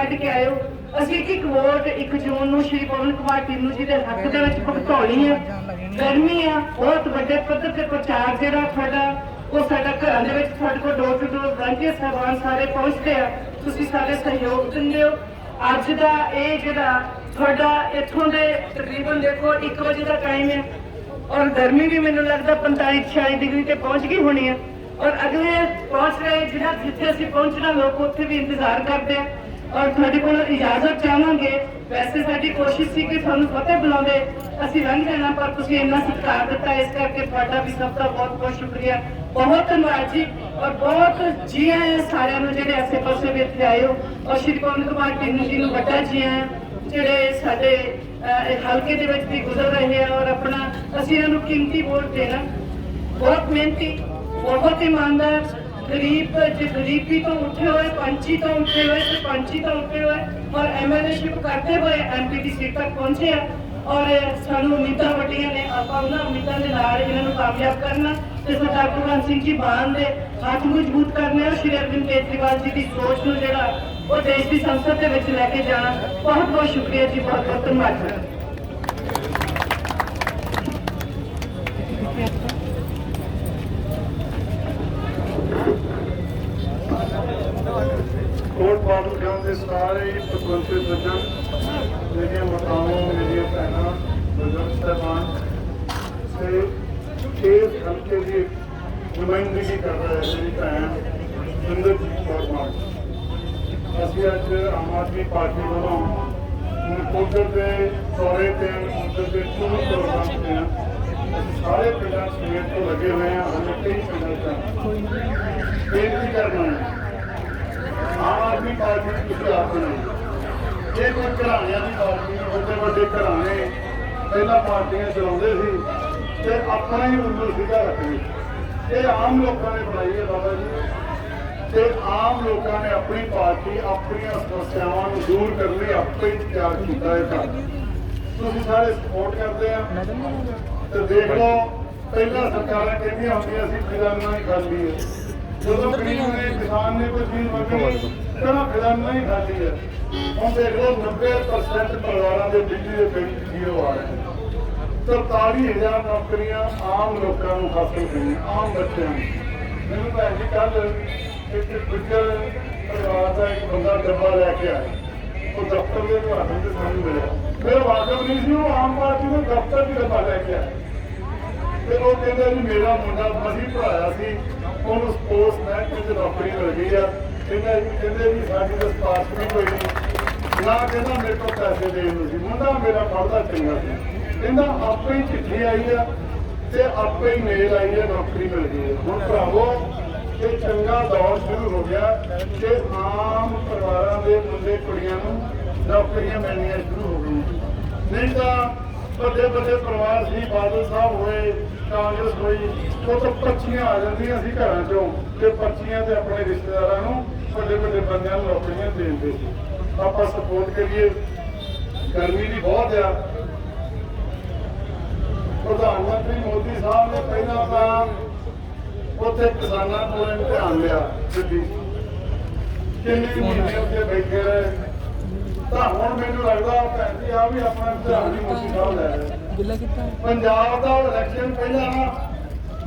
ਕੱਢ ਕੇ ਆਇਓ। ਅਸੀਂ ਇੱਕ ਇੱਕ ਵੋਟ 1 ਜੂਨ ਨੂੰ ਸ਼੍ਰੀ ਪਵਨ ਕੁਮਾਰ ਟਿੰਨੂ ਜੀ ਦੇ ਹੱਕ ਦੇ ਵਿੱਚ ਭੁਗਤਾਉਣੀ ਹੈ ਗਰਮੀ ਆ, ਬਹੁਤ ਵੱਡੇ ਪੱਧਰ ਤੇ ਪ੍ਰਚਾਰ ਜਿਹੜਾ ਤੁਹਾਡਾ, ਉਹ ਸਾਡਾ ਘਰਾਂ ਦੇ ਵਿੱਚ ਤੁਹਾਡੇ ਕੋਲ ਡੋਰ ਟੂ ਡੋਰ ਬ੍ਰਾਂਚੇ ਸਾਹਿਬਾਨ ਸਾਰੇ ਪਹੁੰਚਦੇ ਆ। ਤੁਸੀਂ ਸਾਡੇ ਸਹਿਯੋਗ ਦਿੰਦੇ ਹੋ। ਅੱਜ ਦਾ ਇਹ ਜਿਹੜਾ ਤੁਹਾਡਾ ਇੱਥੋਂ ਦੇ ਤਕਰੀਬਨ ਦੇਖੋ 1 ਵਜੇ ਦਾ ਟਾਈਮ ਹੈ ਔਰ ਗਰਮੀ ਵੀ ਮੈਨੂੰ ਲੱਗਦਾ 45 46 ਡਿਗਰੀ ਤੇ ਪਹੁੰਚ ਗਈ ਹੋਣੀ ਹੈ ਔਰ ਅਗਲੇ ਪਹੁੰਚ ਰਹੇ ਜਿਹੜਾ ਜਿੱਥੇ ਅਸੀਂ ਪਹੁੰਚਣਾ, ਲੋਕ ਉੱਥੇ ਵੀ ਇੰਤਜ਼ਾਰ ਕਰਦੇ ਆ। ਔਰ ਤੁਹਾਡੇ ਕੋਲ ਇਜਾਜ਼ਤ ਚਾਹਾਂਗੇ। ਵੈਸੇ ਸਾਡੀ ਕੋਸ਼ਿਸ਼ ਸੀ ਕਿ ਤੁਹਾਨੂੰ ਫਤਿਹ ਬੁਲਾਉਂਦੇ। ਅਸੀਂ ਲੰਘ ਜਾਣਾ, ਪਰ ਤੁਸੀਂ ਇੰਨਾ ਸਤਿਕਾਰ ਦਿੱਤਾ, ਇਸ ਕਰਕੇ ਤੁਹਾਡਾ ਵੀ ਸਭ ਦਾ ਬਹੁਤ ਬਹੁਤ ਸ਼ੁਕਰੀਆ। ਬਹੁਤ ਧੰਨਵਾਦ ਜੀ। ਔਰ ਬਹੁਤ ਜੀ ਆਇਆਂ ਸਾਰਿਆਂ ਨੂੰ ਜਿਹੜੇ ਆਸੇ ਪਾਸੇ ਵੀ ਇੱਥੇ ਆਏ ਹੋ। ਔਰ ਸ਼੍ਰੀ ਪਵਨ ਕੁਮਾਰ ਟਿੰਨੂ ਜੀ ਨੂੰ ਵੱਡਾ ਜੀ ਆਇਆਂ, ਜਿਹੜੇ ਸਾਡੇ ਹਲਕੇ ਦੇ ਵਿੱਚ ਵੀ ਗੁਜ਼ਰ ਰਹੇ ਆ ਔਰ ਆਪਣਾ, ਅਸੀਂ ਇਹਨਾਂ ਨੂੰ ਕੀਮਤੀ ਵੋਟ ਦੇਣਾ। ਬਹੁਤ ਮਿਹਨਤੀ, ਬਹੁਤ ਇਮਾਨਦਾਰ ਗਰੀਬ, ਜੇ ਗਰੀਬੀ ਤੋਂ ਉੱਠੇ ਹੋਏ ਪੰਚੀ ਤੋਂ ਉੱਠੇ ਹੋਏ ਤੇ ਪੰਚੀ ਤੋਂ ਉੱਠੇ ਹੋਏ, ਔਰ ਐਮਐਲਏਸ਼ਿਪ ਕਰਦੇ ਹੋਏ ਐਮਪੀ ਦੀ ਸੀਟ ਤੱਕ ਪਹੁੰਚੇ ਆ, ਔਰ ਸਾਨੂੰ ਉਮੀਦਾਂ ਵੱਡੀਆਂ ਨੇ, ਆਪਾਂ ਉਹਨਾਂ ਉਮੀਦਾਂ ਦੇ ਨਾਲ ਇਹਨਾਂ ਨੂੰ ਕਾਮਯਾਬ ਕਰਨਾ, ਤੇ ਸਰਦਾਰ ਭਗਵੰਤ ਸਿੰਘ ਜੀ ਮਾਨ ਦੇ ਹੱਥ ਮਜ਼ਬੂਤ ਕਰਨੇ ਔਰ ਸ਼੍ਰੀ ਅਰਵਿੰਦ ਕੇਜਰੀਵਾਲ ਜੀ ਦੀ ਸੋਚ ਨੂੰ ਜਿਹੜਾ ਉਹ ਦੇਸ਼ ਦੀ ਸੰਸਦ ਦੇ ਵਿੱਚ ਲੈ ਕੇ ਜਾਣਾ, ਬਹੁਤ ਬਹੁਤ ਸ਼ੁਕਰੀਆ ਜੀ, ਬਹੁਤ ਬਹੁਤ ਧੰਨਵਾਦ। ਕੋਟ ਬਾਦਲ ਖਾਨ ਦੇ ਸਾਰੇ ਪਤਵੰਤੇ ਸੱਜਣ ਜਿਹੜੀਆਂ ਮਾਤਾਵਾਂ, ਮੇਰੀਆਂ ਭੈਣਾਂ ਬਜ਼ੁਰਗ ਸਾਹਿਬਾਨ, ਤੇ ਇਸ ਹਲਕੇ ਦੀ ਨੁਮਾਇੰਦਗੀ ਕਰ ਰਹੇ ਮੇਰੀ ਭੈਣ ਸੁੰਦਰਜੀਤ ਕੌਰ ਅਸੀਂ ਅੱਜ ਆਮ ਆਦਮੀ ਪਾਰਟੀ ਵੱਲੋਂ ਨਕੋਦਰ ਦੇ ਦੌਰੇ ਤੇ ਨਕੋਦਰ ਦੇ ਚੋਣ ਪ੍ਰੋਗਰਾਮ ਤੇ ਸਾਰੇ ਪਿੰਡਾਂ ਸਮੇਤ ਤੋਂ ਲੱਗੇ ਹੋਏ ਹਾਂ, ਹਲੇ ਕਈ ਪਿੰਡਾਂ ਚ ਬੇਨਤੀ ਕਰਨਾ ਹੈ? ਆਮ ਆਦਮੀ ਪਾਰਟੀ ਦੀ ਤੁਸੀਂ ਆਪ ਬਣਾਈ ਇਹ ਕੋਈ ਘਰਾਣਿਆਂ ਦੀ ਪਾਰਟੀ ਵੱਡੇ ਵੱਡੇ ਘਰਾਣੇ ਪਹਿਲਾਂ ਪਾਰਟੀਆਂ ਚਲਾਉਂਦੇ ਸੀ ਤੇ ਆਪਣਾ ਹੀ ਉੱਲੂ ਸਿੱਧਾ ਰੱਖਦੇ। ਇਹ ਆਮ ਲੋਕਾਂ ਨੇ ਬਣਾਈ ਹੈ ਬਾਬਾ ਜੀ। ਤੇ ਆਮ ਲੋਕਾਂ ਨੇ ਆਪਣੀ ਪਾਰਟੀ ਆਪਣੀਆਂ ਸਮੱਸਿਆਵਾਂ ਨੂੰ ਦੂਰ ਕਰਨ ਲਈ ਆਪੇ ਤਿਆਰ ਕੀਤਾ ਹੈ। ਤਾਂ ਤੁਸੀਂ ਸਾਰੇ ਸਪੋਰਟ ਕਰਦੇ ਆ। ਤੇ ਦੇਖ ਲਓ, ਪਹਿਲਾਂ ਸਰਕਾਰਾਂ ਕਹਿੰਦੀਆਂ ਹੁੰਦੀਆਂ ਸੀ ਖਜ਼ਾਨਾ ਹੀ ਖਾਲੀ ਹੈ ਜਦੋਂ ਗਰੀਬ ਨੇ ਕਿਸਾਨ ਨੇ ਕੋਈ ਚੀਜ਼ ਮੰਗਣੀ, ਕਹਿੰਦਾ ਖਜ਼ਾਨਾ ਹੀ ਖਾਲੀ ਹੈ। ਹੁਣ ਦੇਖ ਲਓ 90% ਪਰਿਵਾਰਾਂ ਦੇ ਬਿਜਲੀ ਦੇ ਬਿੱਲ ਜ਼ੀਰੋ ਆ ਰਹੇ 43000 ਨੌਕਰੀਆਂ ਆਮ ਲੋਕਾਂ ਨੂੰ ਹਾਸਲ ਹੋਈਆਂ, ਆਮ ਬੱਚਿਆਂ ਨੂੰ। ਮੈਨੂੰ ਭੈਣ ਜੀ ਕੱਲ ਇੱਕ ਗੁੱਜਰ ਪਰਿਵਾਰ ਦਾ ਇੱਕ ਬੰਦਾ ਡੱਬਾ ਲੈ ਕੇ ਆਇਆ। ਉਹ ਦਫ਼ਤਰ ਦੇ ਉਦਘਾਟਨ ਤੇ ਸਾਨੂੰ ਮਿਲਿਆ। ਮੇਰਾ ਵਾਕਫ ਨਹੀਂ ਸੀ, ਉਹ ਆਮ ਪਾਰਟੀ ਦੇ ਦਫ਼ਤਰ ਦੀ ਡੱਬਾ ਲੈ ਕੇ ਆਇਆ। ਤੇ ਉਹ ਕਹਿੰਦਾ ਜੀ ਮੇਰਾ ਮੁੰਡਾ ਮਸੀ ਪੜਾਇਆ ਸੀ, ਉਹਨੂੰ ਸਪੋਰਟਸ ਮਹਿਕਮੇ 'ਚ ਨੌਕਰੀ ਮਿਲ ਗਈ ਆ। ਕਹਿੰਦਾ ਕਹਿੰਦੇ ਜੀ, ਸਾਡੀ ਤਾਂ ਸਪਾਰਸ਼ ਵੀ ਕੋਈ ਨਹੀਂ। ਨਾ ਕਹਿੰਦਾ ਮੇਰੇ ਕੋਲ ਪੈਸੇ ਦੇਣ ਨੂੰ ਸੀ। ਮੁੰਡਾ ਮੇਰਾ ਪੜਦਾ ਚੰਗਾ ਸੀ। ਕਹਿੰਦਾ ਆਪੇ ਹੀ ਚਿੱਠੀ ਆਈ ਆ ਤੇ ਆਪੇ ਹੀ ਮੇਲ ਆਈ ਆ, ਨੌਕਰੀ ਮਿਲ ਗਈ ਹੁਣ ਭਰਾਵੋ, ਇਹ ਚੰਗਾ ਦੌਰ ਸ਼ੁਰੂ ਹੋ ਗਿਆ ਕਿ ਆਮ ਪਰਿਵਾਰਾਂ ਦੇ ਮੁੰਡੇ ਕੁੜੀਆਂ ਨੂੰ ਨੌਕਰੀਆਂ ਮਿਲਣੀਆਂ ਸ਼ੁਰੂ ਹੋ ਗਈਆਂ। ਨਹੀਂ ਤਾਂ ਵੱਡੇ ਵੱਡੇ ਪਰਿਵਾਰ ਸੀ ਬਾਦਲ ਸਾਹਿਬ ਹੋਏ, ਕਾਂਗਰਸ ਹੋਈ, ਉਹ ਤਾਂ ਪਰਚੀਆਂ ਆ ਜਾਂਦੀਆਂ ਸੀ ਘਰਾਂ ਚੋਂ ਤੇ ਪਰਚੀਆਂ ਤੇ ਆਪਣੇ ਰਿਸ਼ਤੇਦਾਰਾਂ ਨੂੰ ਵੱਡੇ ਵੱਡੇ ਬੰਦਿਆਂ ਨੂੰ ਨੌਕਰੀਆਂ ਦੇ ਸੀ। ਆਪਾਂ ਸਪੋਰਟ ਕਰੀਏ। ਗਰਮੀ ਦੀ ਬਹੁਤ ਆ। ਪ੍ਰਧਾਨ ਮੰਤਰੀ ਮੋਦੀ ਸਾਹਿਬ ਨੇ ਪਹਿਲਾਂ ਤਾਂ ਉੱਥੇ ਕਿਸਾਨਾਂ ਕੋਲ ਇਮਤਿਹਾਨ ਲਿਆ ਦਿੱਲੀ ਕਿੰਨੇ ਮਹੀਨੇ ਉੱਥੇ ਬੈਠੇ ਰਹੇ। ਤਾਂ ਹੁਣ ਮੈਨੂੰ ਲੱਗਦਾ ਭੈਣ ਜੀ ਆ ਵੀ ਆਪਣਾ ਇਮਤਿਹਾਨ ਹੀ ਮੋਦੀ ਸਾਹਿਬ ਲੈ ਰਹੇ ਗਿੱਲਾ ਕੀਤਾ ਹੈ? ਪੰਜਾਬ ਦਾ ਇਲੈਕਸ਼ਨ ਪਹਿਲਾਂ ਨਾ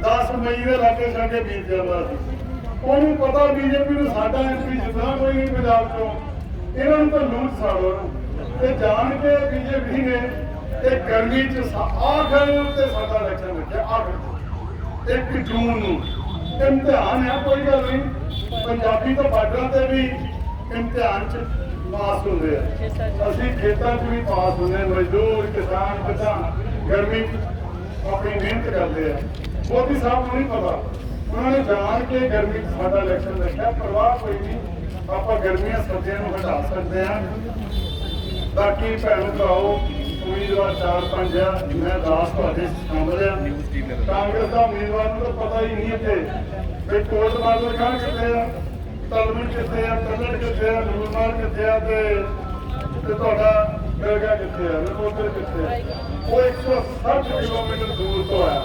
10 ਮਈ ਦੇ ਲਾਗੇ ਸਾਡੇ ਬੀਤ ਜਾਂਦਾ ਸੀ। ਉਹਨੂੰ ਪਤਾ ਬੀਜੇਪੀ ਨੂੰ ਸਾਡਾ ਐਮਪੀ ਜਿੱਤਣਾ ਕੋਈ ਨਹੀਂ ਪੰਜਾਬ ਚੋਂ। ਇਹਨਾਂ ਨੂੰ ਤਾਂ ਲੂਟ ਸਾੜੋ ਤੇ ਜਾਣ ਕੇ ਬੀਜੇਪੀ ਨੇ ਤੇ ਗਰਮੀ ਚ ਆਖਰ ਤੇ ਸਾਡਾ ਇਲੈਕਸ਼ਨ ਰੱਖਿਆ ਆਖਰ 1 ਜੂਨ ਨੂੰ। ਇਮਤਿਹਾਨ ਹੈ ਕੋਈ ਗੱਲ ਨਹੀਂ। ਪੰਜਾਬੀ ਤਾਂ ਬਾਰਡਰਾਂ ਤੇ ਵੀ ਇਮਤਿਹਾਨ ਚ ਪਾਸ ਹੁੰਦੇ ਆ। ਅਸੀਂ ਖੇਤਾਂ 'ਚ ਵੀ ਪਾਸ ਹੁੰਦੇ ਮਜ਼ਦੂਰ, ਕਿਸਾਨ ਕਿਸਾਨ। ਗਰਮੀ ਆਪਣੀ ਮਿਹਨਤ ਕਰਦੇ ਆ। ਮੋਦੀ ਸਾਹਿਬ ਨੂੰ ਨਹੀਂ ਪਤਾ। ਉਹਨਾਂ ਨੇ ਜਾਣ ਕੇ ਗਰਮੀ ਸਾਡਾ ਇਲੈਕਸ਼ਨ ਰੱਖਿਆ ਪਰਵਾਹ ਕੋਈ ਨਹੀਂ। ਆਪਾਂ ਗਰਮੀਆਂ ਸਰਦੀਆਂ ਨੂੰ ਹਟਾ ਸਕਦੇ ਆ ਬਾਕੀ ਭੈਣ ਭਰਾਓ, ਉਮੀਦਵਾਰ ਚਾਰ ਪੰਜ ਆ। ਮੈਂ ਦਾਸ ਤੁਹਾਡੇ ਸ਼ਾਮਲ ਆ। ਕਾਂਗਰਸ ਦਾ ਉਮੀਦਵਾਰ ਨੂੰ ਤਾਂ ਪਤਾ ਹੀ ਨਹੀਂ ਇੱਥੇ। ਵੀ ਕੋਟ ਬਾਦਲ ਖਾਨ ਕਿੱਥੇ ਆ ਤਲਵਣ ਕਿੱਥੇ ਆ ਤਲੜ ਕਿੱਥੇ ਆ ਨੂਰਮਾਰ ਕਿੱਥੇ ਆ ਤੇ ਤੇ ਤੁਹਾਡਾ ਗਰਗਾ ਕਿੱਥੇ ਆ, ਨਕੋਦਰ ਕਿੱਥੇ ਆ? ਉਹ 160 ਕਿਲੋਮੀਟਰ ਦੂਰ ਤੋਂ ਆਇਆ।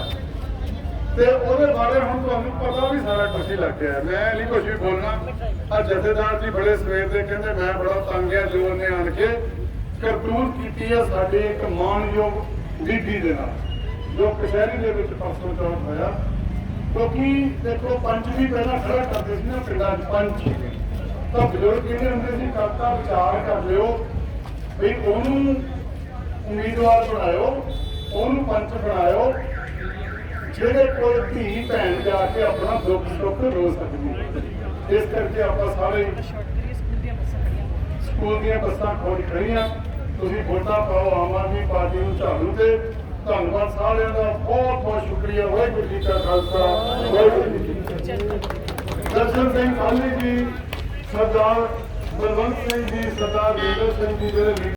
ਤੇ ਉਹਦੇ ਬਾਰੇ ਹੁਣ ਤੁਹਾਨੂੰ ਪਤਾ ਵੀ ਸਾਰਾ ਕੁਝ ਹੀ ਲੱਗ ਗਿਆ। ਮੈਂ ਨਹੀਂ ਕੁਝ ਵੀ ਬੋਲਣਾ। ਆ ਜਥੇਦਾਰ ਜੀ ਬੜੇ ਸਵੇਰ ਦੇ ਕਹਿੰਦੇ, ਮੈਂ ਬੜਾ ਤੰਗ ਆ ਜੋ ਨੇ ਆਣ ਕੇ ਕਰਤੂਤ ਕੀਤੀ ਆ ਸਾਡੇ ਇੱਕ ਮਾਨਯੋਗ ਬੀਬੀ ਦੇ ਨਾਲ, ਜੋ ਕਚਹਿਰੀ ਦੇ ਵਿੱਚ ਪਰਸੋਂ ਚੌਥ ਹੋਇਆ। ਕਿਉਂਕਿ ਦੇਖੋ ਪੰਚ ਵੀ ਪਹਿਲਾਂ ਖੜਾ ਕਰਦੇ ਸੀ ਨਾ ਪਿੰਡਾਂ 'ਚ ਪੰਚ ਤਾਂ ਬਜ਼ੁਰਗ ਕਹਿੰਦੇ ਹੁੰਦੇ ਸੀ, ਕਰਤਾ ਵਿਚਾਰ ਕਰ ਲਿਓ ਵੀ ਉਹਨੂੰ ਉਮੀਦਵਾਰ ਬਣਾਇਓ, ਉਹਨੂੰ ਪੰਚ ਬਣਾਇਓ, ਜਿਹੜੇ ਕੋਈ ਧੀ ਭੈਣ ਜਾ ਕੇ ਆਪਣਾ ਦੁੱਖ ਸੁੱਖ ਰੋ ਸਕਦੀ ਇਸ ਕਰਕੇ ਆਪਾਂ ਸਾਰੇ ਸਕੂਲ ਦੀਆਂ ਬੱਸਾਂ ਖੋਜ ਖੜੀਆਂ ਤੁਸੀਂ ਵੋਟਾਂ ਪਾਓ, ਆਮ ਆਦਮੀ ਪਾਰਟੀ ਨੂੰ ਝਾੜੂ ਤੇ ਧੰਨਵਾਦ ਸਾਰਿਆਂ ਦਾ, ਬਹੁਤ ਬਹੁਤ ਸ਼ੁਕਰੀਆ, ਵਾਹਿਗੁਰੂ ਜੀ ਕਾ ਖਾਲਸਾ, ਵਾਹਿਗੁਰੂ ਜੀ ਦਰਸ਼ਨ ਸਿੰਘ ਖਾਲੀ ਜੀ, ਸਰਦਾਰ ਬਲਵੰਤ ਸਿੰਘ ਜੀ, ਸਰਦਾਰ ਵੀਰ ਸਿੰਘ ਜੀ ਦੇ